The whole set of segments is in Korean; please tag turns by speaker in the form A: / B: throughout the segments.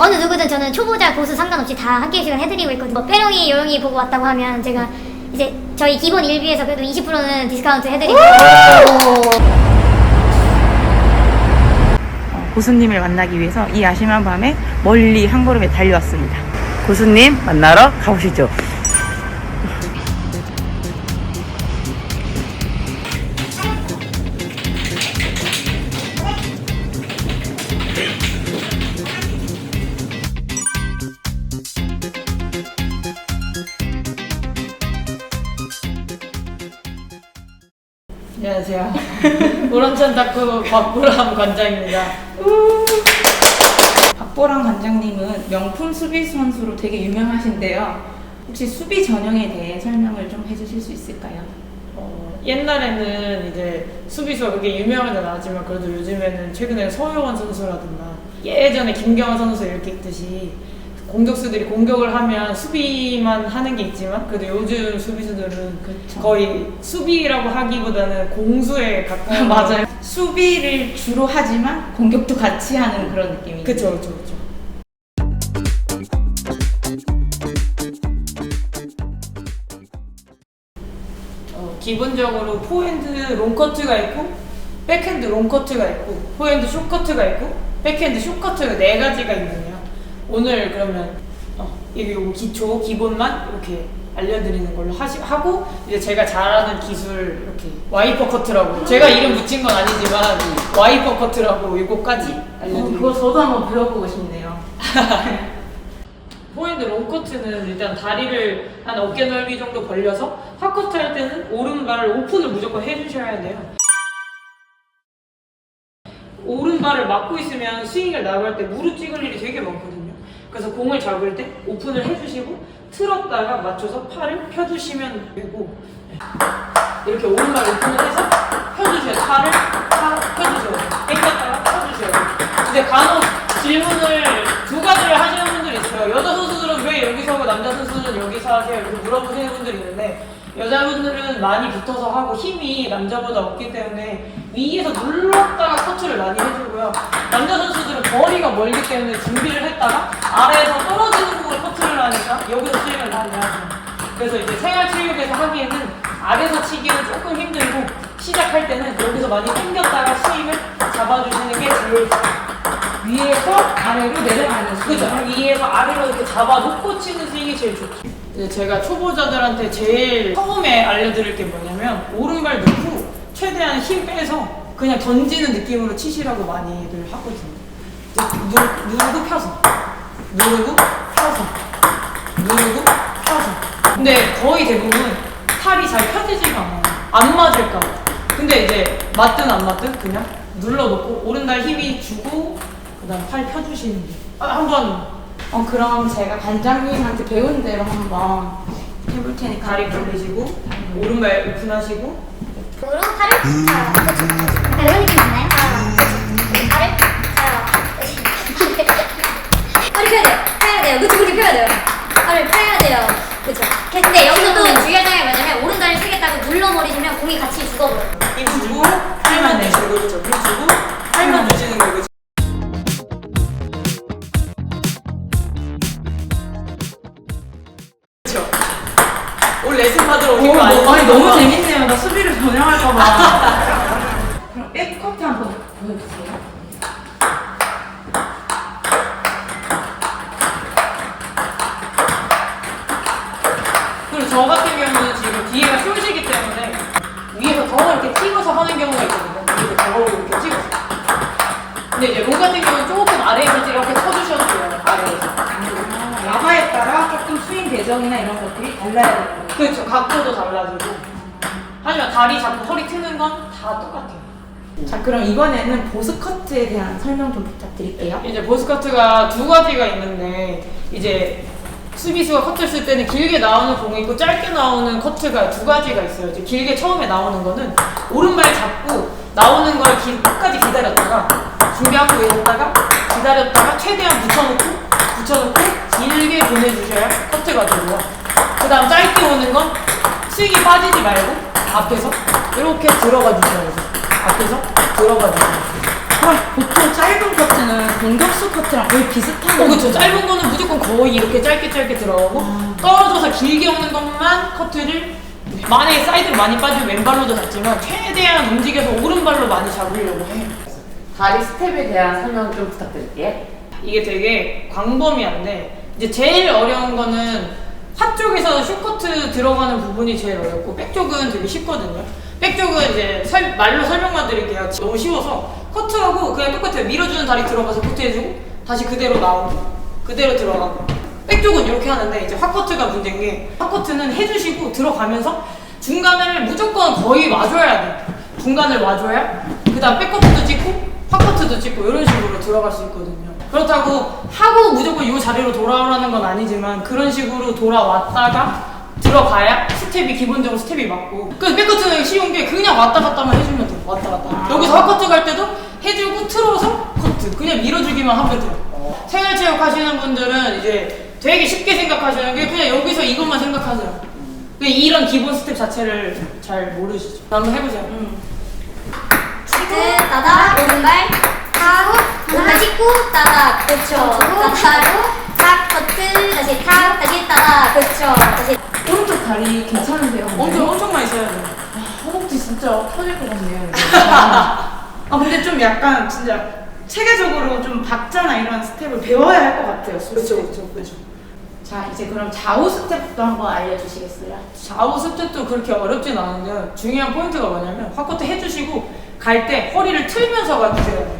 A: 어느 누구든 저는 초보자 고수 상관없이 다한 개씩은 해드리고 있거든요. 뭐 빼롱이 요롱이 보고 왔다고 하면 제가 이제 저희 기본 일비에서 그래도 20%는 디스카운트 해드리고
B: 어, 고수님을 만나기 위해서 이 야심한 밤에 멀리 한 걸음에 달려왔습니다. 고수님 만나러 가보시죠.
C: 안녕하세요. 오른천 탁구 박보람 관장입니다.
B: 박보람 관장님은 명품 수비 선수로 되게 유명하신데요. 혹시 수비 전형에 대해 설명을 좀 해주실 수 있을까요?
C: 어, 옛날에는 이제 수비수가 그렇게 유명하진 않았지만 그래도 요즘에는 최근에 서효원 선수라든가 예전에 김경환 선수 이렇게 있듯이 공격수들이 공격을 하면 수비만 하는 게 있지만 그래도 요즘 수비수들은
B: 그렇죠.
C: 거의 수비라고 하기보다는 공수에 가까운
B: 맞아요. 수비를 주로 하지만 공격도 같이 하는 그런 느낌이.
C: 그쵸 그쵸 그쵸 어, 기본적으로 포핸드 롱커트가 있고 백핸드 롱커트가 있고 포핸드 숏커트가 있고 백핸드 숏커트가 네 가지가 있는데요 오늘 그러면 어, 이게 요거 기초 기본만 이렇게 알려드리는 걸로 하시, 하고 이제 제가 잘하는 기술 이렇게 와이퍼 커트라고 제가 이름 붙인 건 아니지만 와이퍼 커트라고 이거까지
B: 어,
C: 알려드릴게요
B: 그거 저도 한번 배워보고 싶네요.
C: 포핸드 롱커트는 일단 다리를 한 어깨 넓이 정도 벌려서 핫커트 할 때는 오른발을 오픈을 무조건 해주셔야 돼요. 오른발을 막고 있으면 스윙을 나갈 때 무릎 찍을 일이 되게 많거든요. 그래서 공을 잡을 때 오픈을 해주시고 틀었다가 맞춰서 팔을 펴주시면 되고 네. 이렇게 오른발 오픈을 해서 펴주셔야 돼요. 팔을 파- 펴주셔야 돼요. 당겼다가 펴주셔야 돼요. 근데 간혹 질문을 두 가지를 하시는 분들이 있어요. 여자 선수들은 왜 여기서 하고 남자 선수는 여기서 하세요? 이렇게 물어보시는 분들이 있는데 여자분들은 많이 붙어서 하고 힘이 남자보다 없기 때문에 위에서 눌렀다가 커트를 많이 해주고요. 남자 선수들은 거리가 멀기 때문에 준비를 했다가 아래에서 떨어지는 공을 커트를 하니까 여기서 스윙을 많이 하죠. 그래서 이제 생활체육에서 하기에는 아래서 치기는 조금 힘들고 시작할 때는 여기서 많이 당겼다가 스윙을 잡아주시는 게 제일
B: 위에서 아래로 내려가는 수비.
C: 그죠? 위에서 아래로 이렇게 잡아놓고 치는 스윙이 제일 좋죠. 이제 제가 초보자들한테 제일 처음에 알려드릴 게 뭐냐면 오른발 넣고 최대한 힘 빼서 그냥 던지는 느낌으로 치시라고 많이들 하거든요. 누, 누르고 펴서. 누르고 펴서. 누르고 펴서. 근데 거의 대부분 팔이 잘 펴지지가 않아요. 안 맞을까 봐. 근데 이제 맞든 안 맞든 그냥 눌러놓고 오른발 힘이 주고 그다음 팔 펴주시는 게. 아, 한번.
B: 어, 그럼 제가 관장님한테 배운 대로 한번 해볼 테니까.
C: 다리 벌리시고 오른발 오픈하시고.
A: 으로 팔을 자 약간 이런 느
B: 그럼 백커트 한번 보여주세요.
C: 그리고 저 같은 경우는 지금 뒤에가 쏠시기 때문에 위에서 더 이렇게 찍어서 하는 경우가 있거든요. 위에서 더 이렇게 찍어서. 근데 이제 롱 같은 경우는 조금 아래에서 이렇게 쳐주셔도 돼요. 아래에서.
B: 야마에 따라 조금 스윙 배정이나 이런 것들이 달라야 돼요.
C: 그렇죠. 각도도 달라지고. 하지만 다리 잡고 허리 트는 건 다 똑같아요.
B: 자 그럼 이번에는 보스 커트에 대한 설명 좀 부탁드릴게요.
C: 이제 보스커트가 두 가지가 있는데 이제 수비수가 커트 쓸 때는 길게 나오는 공이 있고 짧게 나오는 커트가 두 가지가 있어요. 이제 길게 처음에 나오는 거는 오른발 잡고 나오는 걸 기- 끝까지 기다렸다가 준비하고 있다가 기다렸다가 최대한 붙여놓고 붙여놓고 길게 보내주셔야 커트가 되고요. 그 다음 짧게 오는 건 스윙이 빠지지 말고 앞에서 이렇게 들어가 주셔야 돼요. 앞에서 들어가 주셔야 돼요.
B: 그럼 보통 짧은 커트는 공격수 커트랑 거의 비슷한
C: 어, 그쵸. 짧은 거는 무조건 거의 이렇게 짧게 짧게 들어가고
B: 아.
C: 떨어져서 길게 오는 것만 커트를 만약에 사이드로 많이 빠지면 왼발로도 잡지만 최대한 움직여서 오른발로 많이 잡으려고 해요.
D: 다리 스텝에 대한 설명 좀 부탁드릴게요.
C: 이게 되게 광범위한데 이제 제일 어려운 거는 핫 쪽에서 슈커트 들어가는 부분이 제일 어렵고 백 쪽은 되게 쉽거든요. 백 쪽은 이제 설- 말로 설명만 드릴게요. 너무 쉬워서 커트하고 그냥 똑같아요. 밀어주는 다리 들어가서 커트해주고 다시 그대로 나오고 그대로 들어가고 백 쪽은 이렇게 하는데 이제 핫커트가 문제인 게 핫커트는 해주시고 들어가면서 중간을 무조건 거의 와줘야 돼. 중간을 와줘야 그다음 백커트도 찍고 핫커트도 찍고 이런 식으로 들어갈 수 있거든요. 그렇다고 하고 무조건 이 자리로 돌아오라는 건 아니지만 그런 식으로 돌아왔다가 들어가야 스텝이 기본적으로 스텝이 맞고. 그 백커트는 쉬운 게 그냥 왔다 갔다만 해주면 돼. 왔다 갔다. 여기서 핫커트 갈 때도 해주고 틀어서 커트. 그냥 밀어주기만 하면 돼요. 생활체육 하시는 분들은 이제 되게 쉽게 생각하시는 게 그냥 여기서 이것만 생각하세요. 그냥 이런 기본 스텝 자체를 잘 모르시죠. 한번 해보세요.
A: 지금 따닥 오른발 하고 오른발 찍고 따닥 그렇죠. 따닥 탁 커트 다시 탁 다시 따닥 그렇죠. 다시
B: 오른쪽 다리 괜찮은데요? 근데?
C: 엄청 엄청 많이 써야 돼요
B: 허벅지 진짜 터질 것 같네요.
E: 아 근데 좀 약간 진짜 체계적으로 좀 박자나 이런 스텝을 배워야 할 것 같아요.
C: 그렇죠 그렇죠 그렇죠
B: 자 이제 그럼 좌우 스텝도 한번 알려주시겠어요?
C: 좌우 스텝도 그렇게 어렵진 않은데요. 중요한 포인트가 뭐냐면 화커트 해주시고 갈 때 허리를 틀면서 가주세요.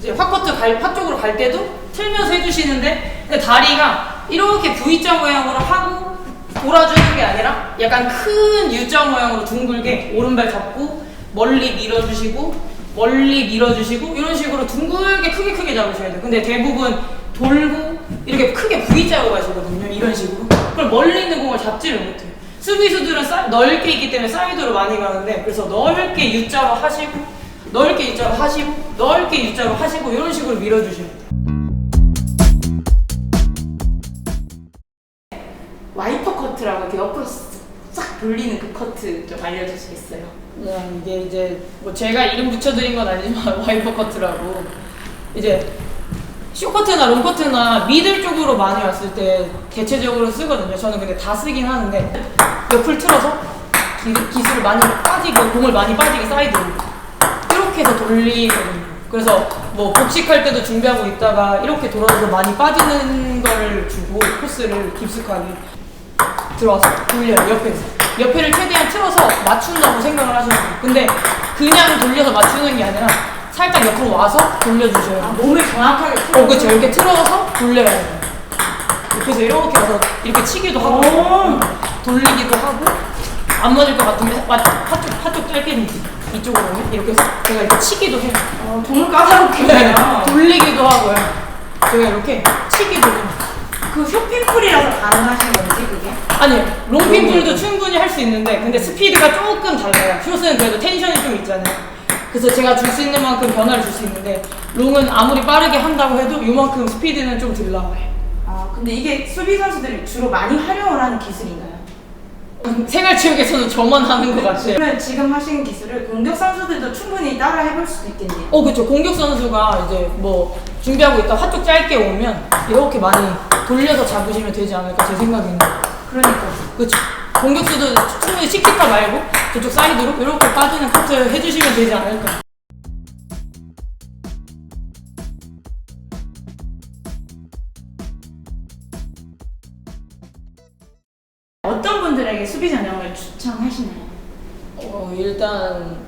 C: 이제 화커트 갈, 화 쪽으로 갈 때도 틀면서 해주시는데 근데 다리가 이렇게 V자 모양으로 하고 돌아주는 게 아니라 약간 큰 U자 모양으로 둥글게 오른발 잡고 멀리 밀어주시고 멀리 밀어주시고 이런 식으로 둥글게 크게 크게 잡으셔야 돼요. 근데 대부분 돌고 이렇게 크게 V자로 가시거든요. 이런 식으로. 그럼 멀리 있는 공을 잡지를 못해요. 수비수들은 사- 넓게 있기 때문에 사이드로 많이 가는데 그래서 넓게 U자로 하시고 넓게 U자로 하시고 넓게 U자로 하시고 이런 식으로 밀어주셔야
B: 와이퍼 커트라고 이렇게 옆으로 싹 돌리는 그 커트 좀 알려주시겠어요?
C: 그냥 이게 이제 뭐 제가 이름 붙여드린 건 아니지만 와이퍼 커트라고 이제 쇼커트나 롱커트나 미들 쪽으로 많이 왔을 때 대체적으로 쓰거든요. 저는 근데 다 쓰긴 하는데 옆을 틀어서 기, 기술을 많이 빠지게 공을 많이 빠지게 사이드로 이렇게 해서 돌리거든요. 그래서 뭐 복식할 때도 준비하고 있다가 이렇게 돌아서 많이 빠지는 걸 주고 코스를 깊숙하게 들어와서 돌려요 옆에서. 옆에를 최대한 틀어서 맞춘다고 생각을 하시는 거예요. 근데 그냥 돌려서 맞추는 게 아니라 살짝 옆으로 와서 돌려주셔요.
E: 아, 몸을 정확하게
C: 어 그렇죠 이렇게 틀어서 돌려야 돼요. 옆에서 이렇게 와서 이렇게 치기도 하고 음, 돌리기도 하고 안 맞을 것 같으면 맞- 한쪽 한쪽 짧게 이쪽으로 이렇게 해서 제가 이렇게 치기도 해요.
E: 어, 정말 까다롭게
C: 네. 돌리기도 하고요. 제가 이렇게 치기도 해요
E: 그 쇼핑풀이라서 가능하신 건지 그게?
C: 아니요. 롱핑풀도 충분히 할 수 있는데 근데 스피드가 조금 달라요. 숏은 그래도 텐션이 좀 있잖아요. 그래서 제가 줄 수 있는 만큼 변화를 줄 수 있는데 롱은 아무리 빠르게 한다고 해도 요만큼 스피드는 좀 덜 나와요.
E: 아 근데 이게 수비 선수들이 주로 많이 활용을 하는 기술인가요?
C: 생활체육에서는 저만 하는 것 같아요.
E: 그러면 지금 하신 기술을 공격 선수들도 충분히 따라 해볼 수도 있겠네요.
C: 어 그쵸. 공격 선수가 이제 뭐 준비하고 있다 화쪽 짧게 오면 이렇게 많이 돌려서 잡으시면 되지 않을까 제 생각에는
E: 그러니까
C: 그쵸 공격수도 충분히 치키타 말고 저쪽 사이드로 이렇게 빠지는 커트 해주시면 되지 않을까
E: 어떤 분들에게 수비 전형을 추천하시나요?
C: 어, 일단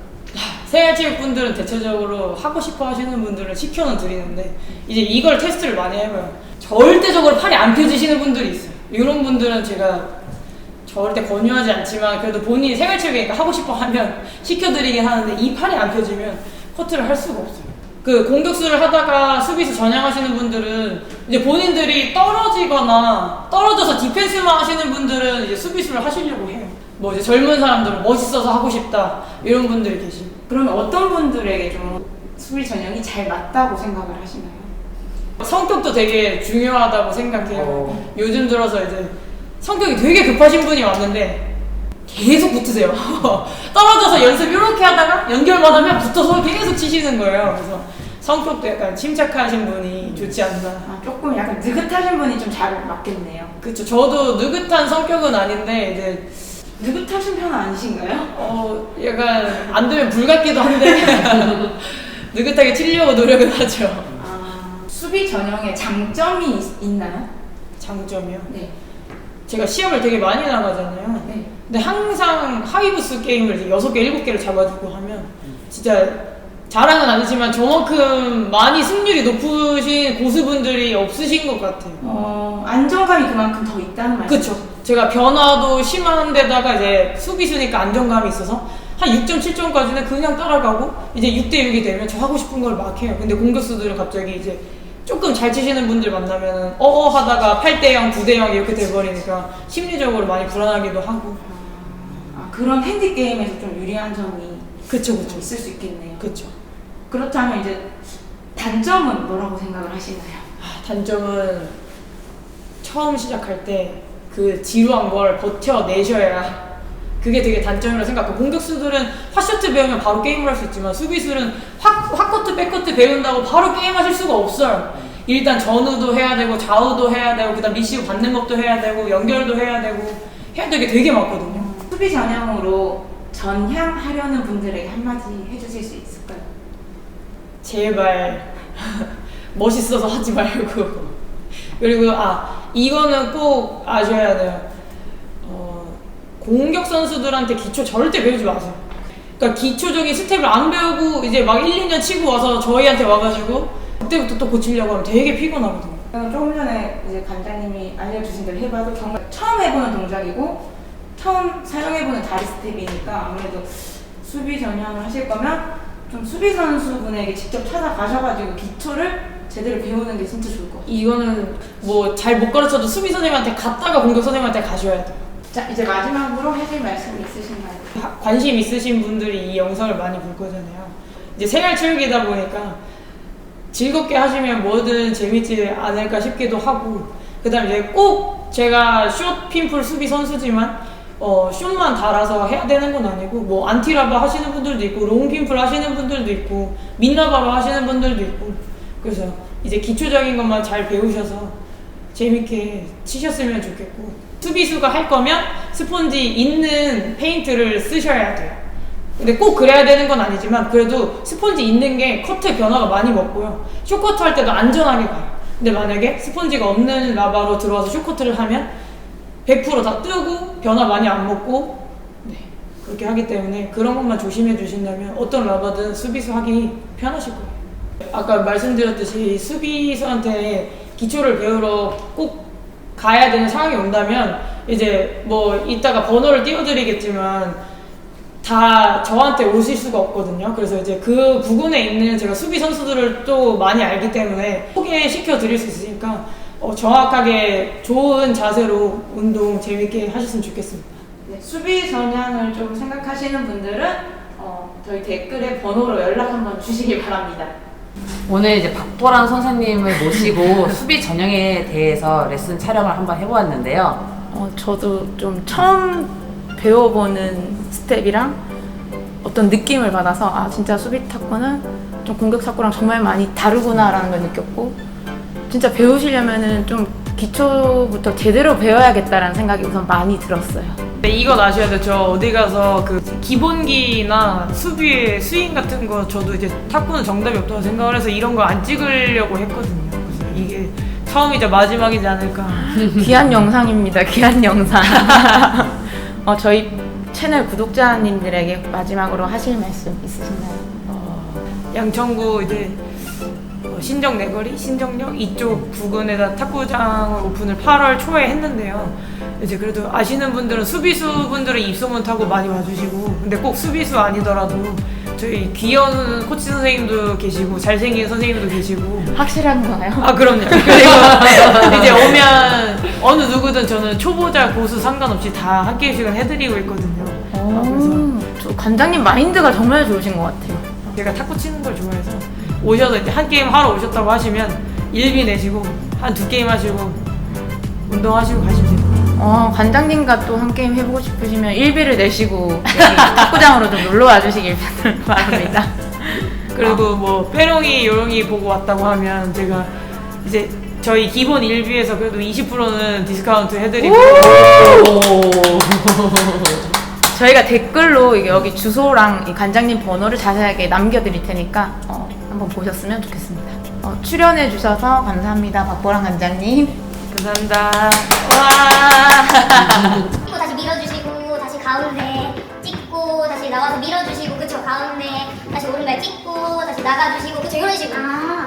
C: 생활체육 분들은 대체적으로 하고 싶어 하시는 분들은 시켜는 드리는데 이제 이걸 테스트를 많이 해봐요. 절대적으로 팔이 안 펴지시는 분들이 있어요. 이런 분들은 제가 절대 권유하지 않지만 그래도 본인이 생활체육이니까 하고 싶어 하면 시켜드리긴 하는데 이 팔이 안 펴지면 커트를 할 수가 없어요. 그 공격수를 하다가 수비수 전향하시는 분들은 이제 본인들이 떨어지거나 떨어져서 디펜스만 하시는 분들은 이제 수비수를 하시려고 해요. 뭐 이제 젊은 사람들은 멋있어서 하고 싶다 이런 분들이 계시고
E: 그러면 어떤 분들에게 좀 수비 전형이 잘 맞다고 생각을 하시나요?
C: 성격도 되게 중요하다고 생각해요.
D: 어.
C: 요즘 들어서 이제 성격이 되게 급하신 분이 왔는데 계속 붙으세요. 떨어져서 연습 이렇게 하다가 연결만 하면 붙어서 계속 치시는 거예요. 그래서 성격도 약간 침착하신 분이 좋지 않나.
E: 아, 조금 약간 느긋하신 분이 좀 잘 맞겠네요.
C: 그쵸. 저도 느긋한 성격은 아닌데 이제
E: 느긋하신 편은 아니신가요?
C: 어 약간 안 되면 불 같기도 한데 느긋하게 치려고 노력은 하죠.
E: 아, 수비 전형에 장점이 있, 있나요?
C: 장점이요.
E: 네.
C: 제가 시험을 되게 많이 나가잖아요.
E: 네.
C: 근데 항상 하이브스 게임을 이제 6개, 7개를 잡아주고 하면 진짜 자랑은 아니지만 저만큼 많이 승률이 높으신 고수분들이 없으신 것 같아요.
E: 어, 안정감이 그만큼 더 있다는 말씀.
C: 그쵸. 제가 변화도 심한 데다가 이제 수비수니까 안정감이 있어서 한 6점, 7점까지는 그냥 따라가고 이제 6대 6이 되면 저 하고 싶은 걸 막 해요. 근데 공격수들은 갑자기 이제 조금 잘 치시는 분들 만나면 어어 하다가 8대 0, 9대 0 이렇게 돼버리니까 심리적으로 많이 불안하기도 하고.
E: 아, 그런 핸디 게임에서 좀 유리한 점이
C: 그쵸,
E: 좀
C: 그쵸.
E: 있을 수 있겠네요.
C: 그쵸.
E: 그렇다면 이제 단점은 뭐라고 생각을 하시나요?
C: 아, 단점은 처음 시작할 때 그 지루한 걸 버텨내셔야 그게 되게 단점이라고 생각하고 공격수들은 핫쇼트 배우면 바로 게임을 할 수 있지만 수비수는 핫, 핫커트, 백커트 배운다고 바로 게임하실 수가 없어요. 일단 전후도 해야 되고 좌우도 해야 되고 그다음 리시브 받는 것도 해야 되고 연결도 해야 되고 해야 될게 되게 많거든요.
E: 수비 전형으로 전향하려는 분들에게 한마디 해주실 수 있을까요?
C: 제발 멋있어서 하지 말고 그리고 아 이거는 꼭 아셔야 돼요 어, 공격 선수들한테 기초 절대 배우지 마세요. 그러니까 기초적인 스텝을 안 배우고 이제 막 1, 2년 치고 와서 저희한테 와가지고 그때부터 또 고치려고 하면 되게 피곤하거든요.
E: 저는 조금 전에 이제 관장님이 알려주신 대로 해봐도 정말 처음 해보는 동작이고 처음 사용해보는 다리 스텝이니까 아무래도 수비 전향을 하실 거면 좀 수비 선수분에게 직접 찾아가셔가지고 기초를 제대로 배우는 게 진짜 좋을 것 같아요.
C: 이거는 뭐 잘 못 가르쳐도 수비 선생님한테 갔다가 공격 선생님한테 가셔야 돼요
E: 자 이제 마지막으로 해줄 말씀이 있으신가요?
C: 하- 관심 있으신 분들이 이 영상을 많이 볼 거잖아요. 이제 생활 체육이다 보니까 즐겁게 하시면 뭐든 재밌지 않을까 싶기도 하고, 그 다음에 이제 꼭 제가 숏 핀풀 수비 선수지만, 어, 숏만 달아서 해야 되는 건 아니고, 뭐, 안티라바 하시는 분들도 있고, 롱 핀풀 하시는 분들도 있고, 민라바로 하시는 분들도 있고, 그래서 이제 기초적인 것만 잘 배우셔서 재밌게 치셨으면 좋겠고 수비수가 할 거면 스폰지 있는 페인트를 쓰셔야 돼요. 근데 꼭 그래야 되는 건 아니지만 그래도 스폰지 있는 게 커트 변화가 많이 먹고요. 쇼커트 할 때도 안전하게 가요. 근데 만약에 스폰지가 없는 라바로 들어와서 쇼커트를 하면 100%다 뜨고 변화 많이 안 먹고 네, 그렇게 하기 때문에 그런 것만 조심해 주신다면 어떤 라바든 수비수 하기 편하실 거예요. 아까 말씀드렸듯이 수비수한테 기초를 배우러 꼭 가야 되는 상황이 온다면 이제 뭐 이따가 번호를 띄워드리겠지만 다 저한테 오실 수가 없거든요. 그래서 이제 그 부근에 있는 제가 수비 선수들을 또 많이 알기 때문에 소개시켜 드릴 수 있으니까 어, 정확하게 좋은 자세로 운동 재밌게 하셨으면 좋겠습니다.
E: 네, 수비 전향을 좀 생각하시는 분들은 어, 저희 댓글에 번호로 연락 한번 주시길 바랍니다.
D: 오늘 이제 박보람 선생님을 모시고 수비 전형에 대해서 레슨 촬영을 한번 해보았는데요.
E: 어, 저도 좀 처음 배워보는 스텝이랑 어떤 느낌을 받아서 아 진짜 수비 탁구는 좀 공격 탁구랑 정말 많이 다르구나라는 걸 느꼈고 진짜 배우시려면은 좀 기초부터 제대로 배워야겠다라는 생각이 우선 많이 들었어요.
C: 네, 이건 아셔야 돼요. 저 어디 가서 그 기본기나 수비의 스윙 같은 거 저도 이제 탁구는 정답이 없다고 생각을 해서 이런 거 안 찍으려고 했거든요. 그래서 이게 처음이자 마지막이지 않을까.
E: 귀한 영상입니다. 귀한 영상. 어, 저희 채널 구독자님들에게 마지막으로 하실 말씀 있으신가요?
C: 어, 양천구 이제 어, 신정 내거리, 신정역 이쪽 부근에다 탁구장을 오픈을 8월 초에 했는데요. 이제 그래도 아시는 분들은 수비수 분들은 입소문 타고 많이 와주시고, 근데 꼭 수비수 아니더라도 저희 귀여운 코치 선생님도 계시고 잘생긴 선생님도 계시고.
E: 확실한 거나요?
C: 아 그럼요. 그리고 이제 오면 어느 누구든 저는 초보자 고수 상관없이 다한 게임씩은 해드리고 있거든요. 아, 그래서
E: 오, 저 관장님 마인드가 정말 좋으신 것 같아요.
C: 제가 탁구 치는 걸 좋아해서 오셔서 이제 한 게임 하러 오셨다고 하시면 일비 내시고 한 두 게임 하시고 운동하시고 가시면 돼요.
E: 어, 관장님과 또 한 게임 해보고 싶으시면 일비를 내시고 여기 탁구장으로 좀 놀러 와주시길 바랍니다.
C: 그리고 뭐 빼롱이 요롱이 보고 왔다고 하면 제가 이제 저희 기본 일비에서 그래도 20%는 디스카운트 해드리고
E: 저희가 댓글로 이게 여기 주소랑 이 관장님 번호를 자세하게 남겨드릴 테니까 어, 한번 보셨으면 좋겠습니다. 어, 출연해 주셔서 감사합니다, 박보랑 관장님.
C: 감사합니다. 와.
A: 찍고 다시 밀어주시고 다시 가운데 찍고 다시 나와서 밀어주시고 그쵸 가운데 다시 오른발 찍고 다시 나가주시고 그쵸 이런 식으로 아